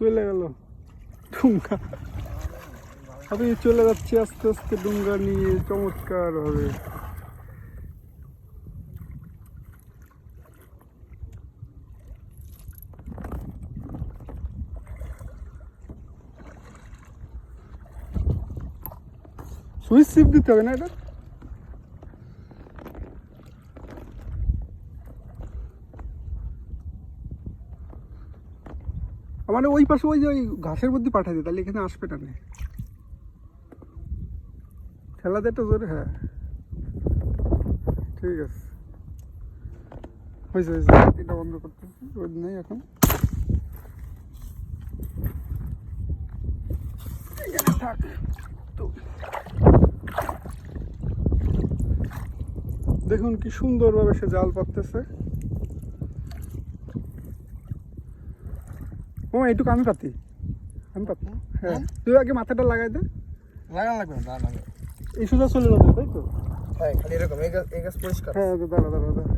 চলে গেল। ডুঙ্গা আমি চলে যাচ্ছি আস্তে আস্তে ডুঙ্গা নিয়ে, চমৎকার হবে সুইচ সিপ দিতে হবে না এটা? মানে ওই পাশে ওই যে ওই ঘাসের মধ্যে পাঠাই দিই তাহলে এখানে আসবে না নে। ঠেলা জোরে হ্যাঁ। ঠিক আছে। হয়েছে হয়েছে। এটা বন্ধ করতে রোদ নেই এখন। এখানে থাক, তো। দেখুন কি সুন্দরভাবে সে জাল পাততেছে। ও এইটুকু আমি পাতি। আমি পাতি। হ্যাঁ তুই আগে মাথাটা লাগাই দে। লাগা লাগবে না লাগান এই সোজা চলে যাবে তাই তো? হ্যাঁ খালি এরকম এই গাছ এই গাছ পরিষ্কার। হ্যাঁ দাঁড়া দাঁড়া দাঁড়া।